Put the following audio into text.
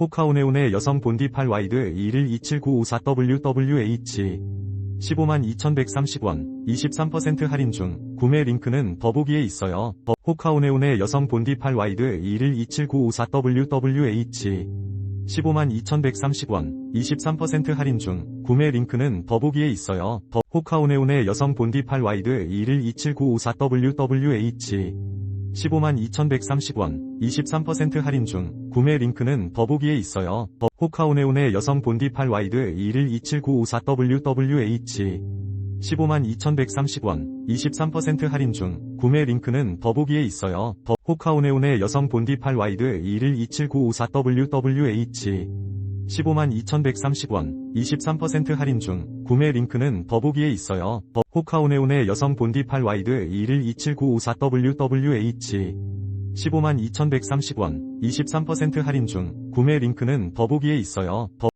호카오네온의 여성 본디 8와이드 21279554WWH 152,130원 23% 할인 중 구매 링크는 더보기에 있어요. 더- 호카오네온의 여성 본디 8와이드 21279554WWH 152,130원 23% 할인 중 구매 링크는 더보기에 있어요. 더 호카오네온의 여성 본디 8와이드 21279554WWH 152,130원 23% 할인 중 구매 링크는 더보기에 있어요. 더 호카오네온의 여성 본디 8 와이드 21279554WWH 152,130원 23% 할인 중 구매 링크는 더보기에 있어요. 더 호카오네온의 여성 본디 8 와이드 21279554WWH 152,130원 23% 할인 중 구매 링크는 더보기에 있어요. 더 호카오네온의 여성 본디 8 와이드 21279554WWH 152,130원 23% 할인 중 구매 링크는 더보기에 있어요. 더